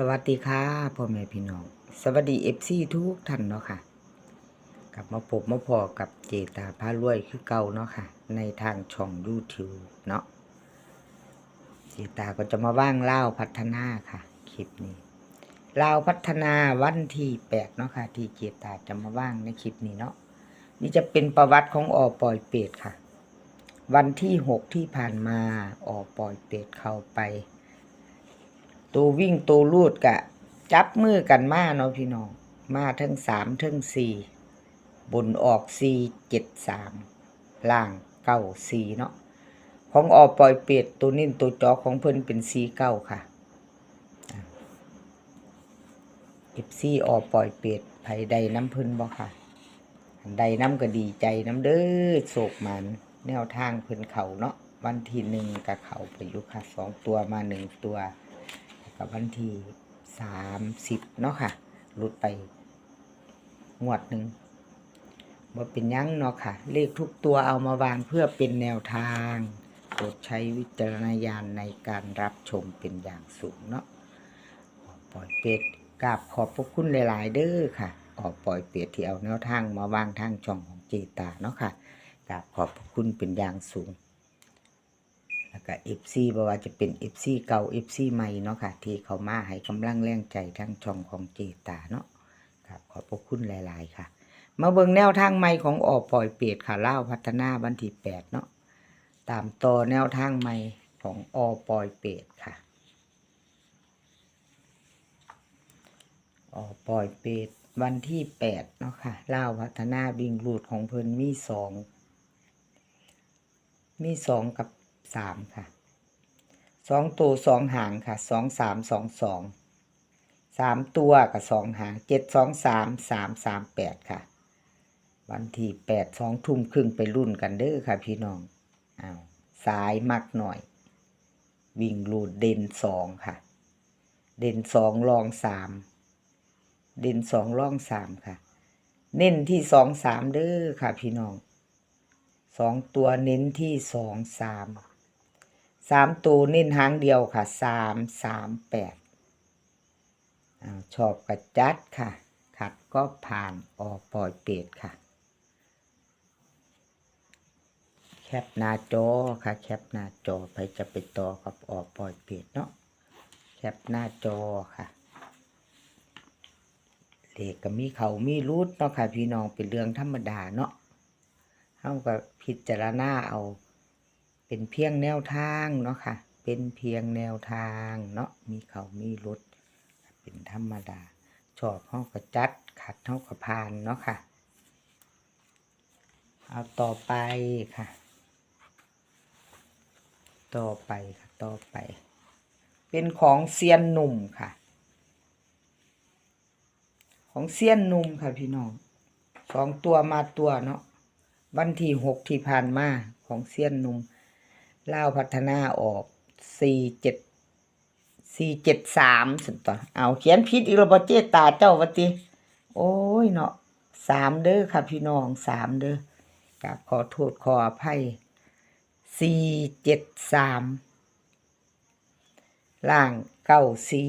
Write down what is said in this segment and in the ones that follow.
สวัสดีค่ะพ่อแม่พี่น้อง สวัสดีเอฟซีทุกท่านเนาะค่ะ กลับมาพบมาพอกับเจตาพารวยคือเก่าเนาะค่ะ ในทางช่อง YouTube เนาะเจตาก็จะมาว่างเล่าพัฒนาค่ะ คลิปนี้เล่าพัฒนาวันที่แปดเนาะค่ะ ที่เจตาจะมาว่างในคลิปนี้เนาะนี่จะเป็นประวัติของออปอยเป็ดค่ะ วันที่หกที่ผ่านมาออปอยเป็ดเข้าไป ตัววิ่งตัวลูดกะ จับมือกันมาเนาะพี่น้อง มาทั้งสามทั้งสี่บนออกสี่เจ็ดสามล่างเก้าสี่เนาะของออกปล่อยเป็ดตัวนิ่นตัวจอของเพิ่นเป็นสี่เก้าค่ะเอฟซีออกปล่อยเป็ดไผ่ใดน้ำเพิ่นบ่ค่ะใดน้ำก็ดีใจน้ำเด้อโศกมัน แนวทางเพิ่นเขาเนาะวันที่หนึ่งกับเขาไปอยู่ค่ะสองตัวมาหนึ่งตัว กับวันที่สามสิบเนาะค่ะ หลุดไปงวดหนึ่งบ่เป็นยังเนาะค่ะ เลขทุกตัวเอามาวางเพื่อเป็นแนวทางโปรดใช้วิจารณญาณในการรับชมเป็นอย่างสูงเนาะปล่อยเป็ดกราบขอบพระคุณหลาย ๆ เด้อค่ะ ออกปล่อยเป็ดที่เอาแนวทางมาวางทางช่องของเจตาเนาะค่ะกราบขอบพระคุณเป็นอย่างสูง แล้วก็ FC บ่ว่าจะเป็น FC เก่า FC ใหม่เนาะค่ะ ที่เขามาให้กำลังแรงใจทั้งช่องของเจตาเนาะครับขอบพระคุณหลาย ๆ ค่ะ มาเบิ่งแนวทางใหม่ของออกปล่อยเปียดค่ะเล่าพัฒนาวันที่8เนาะตามต่อแนวทางใหม่ของอปล่อยเปียดค่ะอปล่อยเปียดวันที่8เนาะค่ะเล่าพัฒนาวิ่งรูดของเพิ่นมีสองมีสองกับ สามค่ะสองตัวสองหางค่ะสองสามสองสองสามตัวกับสองหางเจ็ดสองสามสามสามแปดค่ะ วันที่แปดสองทุ่มครึ่งไปรุ่นกันเด้อค่ะพี่น้องอ้าวสายมักหน่อย วิ่งลูดเด่นสองค่ะ เด่นสองรองสามเด่นสองรองสามค่ะ เน้นที่สองสามเด้อค่ะพี่น้องสองตัวเน้นที่สองสาม สามตัวเน้นหางเดียวค่ะสามสามแปดชอบกระจัดค่ะ ขัดก็ผ่านออกปล่อยเป็ดค่ะ แคปหน้าจอค่ะ แคปหน้าจอไปจะไปต่อกับออกปล่อยเป็ดเนาะแคปหน้าจอค่ะเลขก็มีเขามีรูดเนาะค่ะ พี่น้องเป็นเรื่องธรรมดาเนาะเท่ากับพิจารณาเอา เป็นเพียงแนวทางเนาะค่ะ เป็นเพียงแนวทางเนาะ มีเขามีรถ เป็นธรรมดา ชอบเท่ากับจัด ขัดเท่ากับพานเนาะค่ะ เอาต่อไปค่ะ ต่อไปค่ะต่อไป เป็นของเซียนหนุ่มค่ะ ของเซียนหนุ่มค่ะพี่น้อง สองตัวมาตัวเนาะ วันที่หกที่ผ่านมาของเซียนหนุ่ม เล่าพัฒนาออกสี่เจ็ดสี่เจ็ดสามสุดต่อเอาเขียนผิดอีกแล้วบ่เจตาเจ้าวติโอ้ยเนาะสามเด้อค่ะพี่น้องสามเด้อกราบขอโทษขออภัยสี่เจ็ดสามล่างเก้าสี่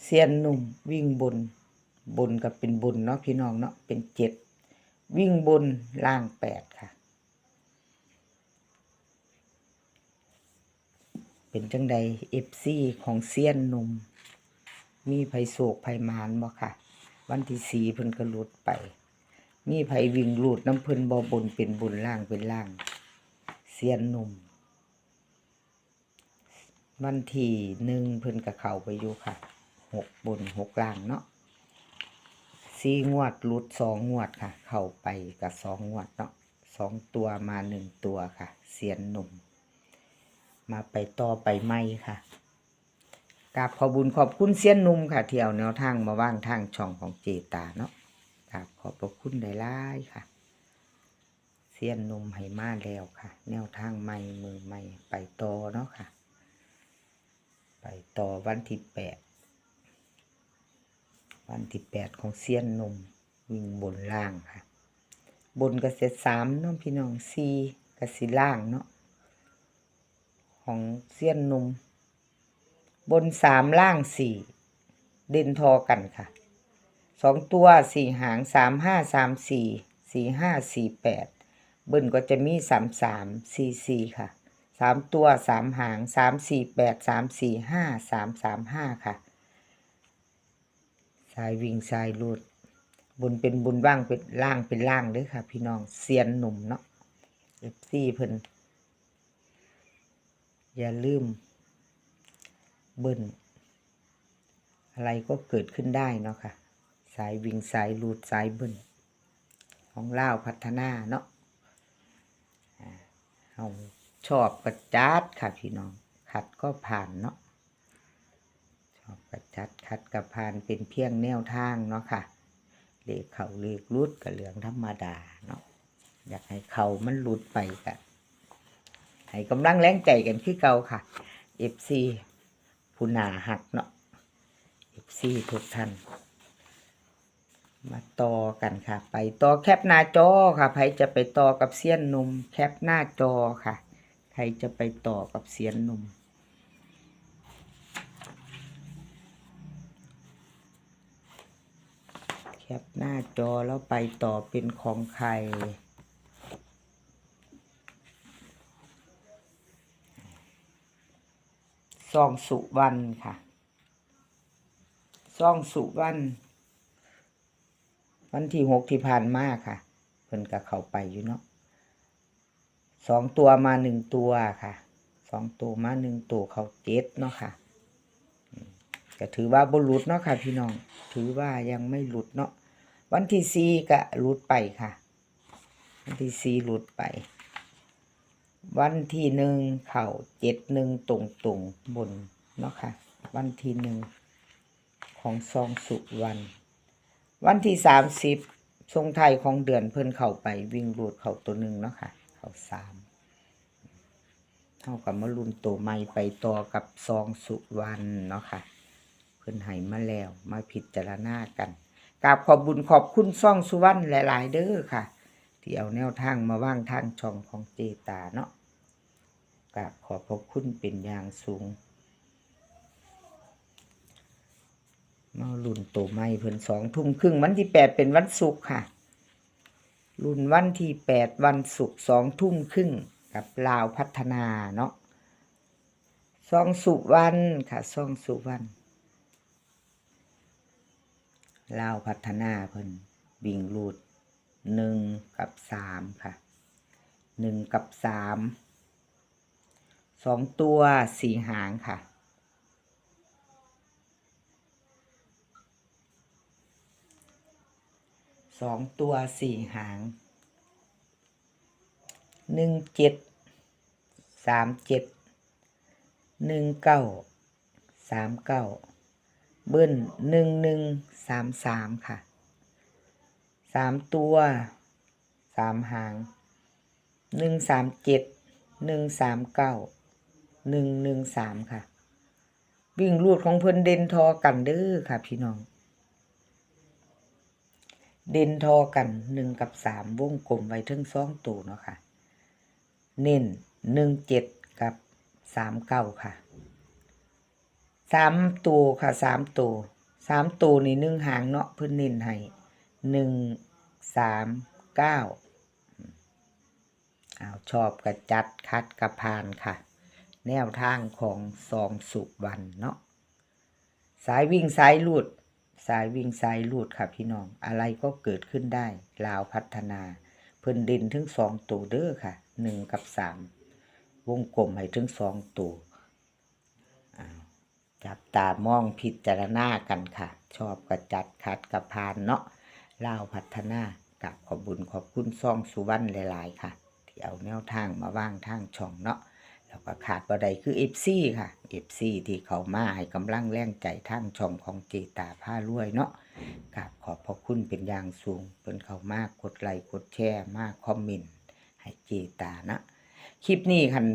เซียนหนุ่มวิ่งบน บนกับเป็นบนเนาะพี่น้องเนาะเป็นเจ็ดวิ่งบนล่างแปดค่ะ เป็นจังใดเอฟซีของเซียนหนุ่ม มีไผโศกไผมานบ่ค่ะ วันที่สีเพิ่นก็หลุดไป มีไผวิ่งหลุดน้ำเพิ่นบ่บนเป็นบนล่างเป็นล่าง เซียนหนุ่ม วันที่หนึ่งเพิ่นก็เข้าไปอยู่ค่ะหกบนหกล่างเนาะสี่งวดหลุดสองงวดค่ะ เข้าไปกับสองงวดเนาะสองตัวมาหนึ่งตัวค่ะเสียนหนุ่ม มาไปต่อไปไม่ค่ะกราบขอบุญขอบคุณเสียนนุ่มค่ะที่เอาแนวทางมาว่างทางช่องของเจตาเนาะกราบขอบพระคุณได้หลายค่ะ เสียนนุ่มให้มาแล้วค่ะ แนวทางใหม่มือใหม่ไปต่อเนาะค่ะ ไปต่อวันที่แปดวันที่แปดของเซียนนุ่มวิ่งบนล่างค่ะ บนกระเสียสามเน้องพี่น้องซีกระสีล่างเนาะ ของเซียนหนุ่ม บนสามล่างสี่เด่นทอกันค่ะสองตัวสี่หางสามห้าสามสี่สี่ห้าสี่แปดเบิ้ลก็จะมีสามสามสี่สี่ค่ะสามตัวสามหางสามสี่แปดสามสี่ห้าสามสามห้าค่ะ สายวิ่งสายรูดบุญเป็นบุญว่างเป็นล่างเป็นล่างเด้อค่ะ พี่น้องเซียนหนุ่มเนาะเอฟซีเพิ่น อย่าลืม เบิ้ลอะไรก็เกิดขึ้นได้เนาะค่ะ สายวิ่งสายรูดสายเบิ้ลของเล่าพัฒนาเนาะเอาชอบกระจัดค่ะพี่น้อง ขัดก็ผ่านเนาะชอบกระจัดคัดกระพานเป็นเพียงแนวทางเนาะค่ะเลขเขาเลขรุดกับเหลืองธรรมดาเนาะอยากให้เขามันหลุดไปกะ ให้กำลังแรงใจกันคือเก่าค่ะ FC ผู้หนาหักเนาะ FC ทุกท่านมาต่อกันค่ะ ไปต่อแคปหน้าจอค่ะใครจะไปต่อกับเซียนนุ่มแคปหน้าจอค่ะใครจะไปต่อกับเซียนนุ่มแคปหน้าจอแล้วไปต่อเป็นของใคร ซองสุวรรณค่ะซองสุวรรณวันที่หกที่ผ่านมาค่ะ เพิ่นก็เข้าไปอยู่เนาะสองตัวมาหนึ่งตัวค่ะสองตัวมาหนึ่งตัวเขาเจ็ดเนาะค่ะก็ถือว่าบหลุดเนาะค่ะ พี่น้อง ถือว่ายังไม่หลุดเนาะวันที่สี่ก็หลุดไปค่ะ วันที่สี่หลุดไป วันที่หนึ่งเข่าเจ็ดหนึ่งตรงตรงบนเนาะค่ะ วันที่หนึ่งของซองสุวรรณวันที่สามสิบทรงไทยของเดือนเพิ่นเข้าไปวิ่งรูดเข่าตัวหนึ่งเนาะค่ะ เข่าสามเท่ากับมารุนตัวใหม่ไปต่อกับซองสุวรรณเนาะค่ะ เพิ่นให้มาแล้วมาพิจารณากันกราบขอบบุญขอบคุณซ่องสุวรรณหลาย ๆ เด้อค่ะ ที่เอาแนวทางมาว่างทางช่องของเจตาเนาะกราบขอบพระคุณเป็นอย่างสูงมารุ่นโตใหม่เพิ่นสองทุ่มครึ่งวันที่แปดเป็นวันศุกร์ค่ะ รุ่นวันที่แปดวันศุกร์สองทุ่มครึ่งกับลาวพัฒนาเนาะซองสุวรรณค่ะซองสุวรรณลาวพัฒนาเพิ่นวิ่งรูด หนึ่งกับสามค่ะหนึ่งกับสามสองตัวสี่หางค่ะ สองตัวสี่หางหนึ่งเจ็ดสามเจ็ดหนึ่งเก้าสามเก้าเบิ้ลหนึ่งหนึ่งสามสามค่ะ สามตัวสามหางหนึ่งสามเจ็ดหนึ่งสามเก้าหนึ่งหนึ่งสามค่ะ วิ่งรูดของเพิ่นเด่นทอกันเด้อค่ะ พี่น้อง เด่นทอกันหนึ่งกับสามวงกลมไว้ทั้งสองตัวเนาะค่ะ เน้นหนึ่งเจ็ดกับสามเก้าค่ะสามตัวค่ะสามตัวสามตัวนี่หนึ่งหางเนาะเพิ่นเน้นให้ หนึ่งสามเก้าเอาชอบกระจัดคัดกระพานค่ะ แนวทางของซองสุวรรณเนาะสายวิ่งสายลูด สายวิ่งสายลูดค่ะพี่น้อง อะไรก็เกิดขึ้นได้ ลาวพัฒนา เพิ่นด่นถึงสองตัวเด้อค่ะหนึ่งกับสามวงกลมให้ถึงสองตัวจับตามองพิจารณากันค่ะ ชอบกระจัดคัดกระพานเนาะ ล่าวพัฒนากับขอบุญขอบคุณซ่องสุวรรณหลาย ๆ ค่ะ ที่เอาแนวทางมาว่างทางช่องเนาะแล้วก็ขาดบ่ได้คือเอฟซีค่ะเอฟซีที่เขามาให้กำลังแรงใจทางช่องของเจตาผ้ารวยเนาะกับขอบพระคุณเป็นอย่างสูงเพิ่นเขามากกดไลค์กดแชร์มากคอมเมนต์ให้เจตานะ คลิปนี้คัน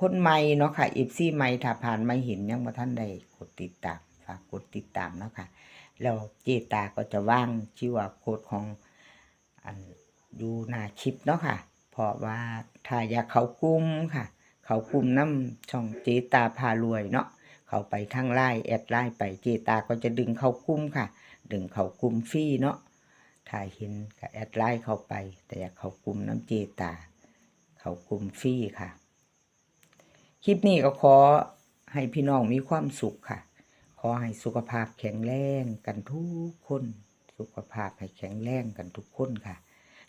คนใหม่เนาะค่ะเอฟซีใหม่ถ้าผ่านไม่เห็นยังบ่ท่านใดกดติดตามฝากกดติดตามเนาะค่ะ แล้วเจตาก็จะว่างชื่อว่าโค้ดของอันอยู่หน้าคลิปเนาะค่ะ เพราะว่าถ้าอยากเขากลุ่มค่ะ เขากลุ่มน้ำช่องเจตาพารวยเนาะเขาไปทางไลน์แอดไลน์ไปเจตาก็จะดึงเขากลุ่มค่ะ ดึงเขากลุ่มฟรีเนาะถ้าเห็นก็แอดไลน์เข้าไป แต่อยากเขากลุ่มน้ำเจตา เขากลุ่มฟรีค่ะ คลิปนี้ก็ขอให้พี่น้องมีความสุขค่ะ อให้สุขภาพแข็งแรงกันทุกคน สุขภาพให้แข็งแรงกันทุกคนค่ะ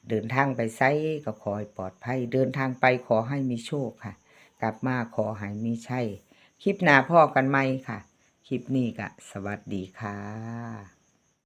เดินทางไปไซก็ขอให้ปลอดภัย เดินทางไปขอให้มีโชคค่ะ กลับมาขอให้มีชัยคลิปหน้าพ่อกันไหมค่ะ คลิปนี้ก็สวัสดีค่ะ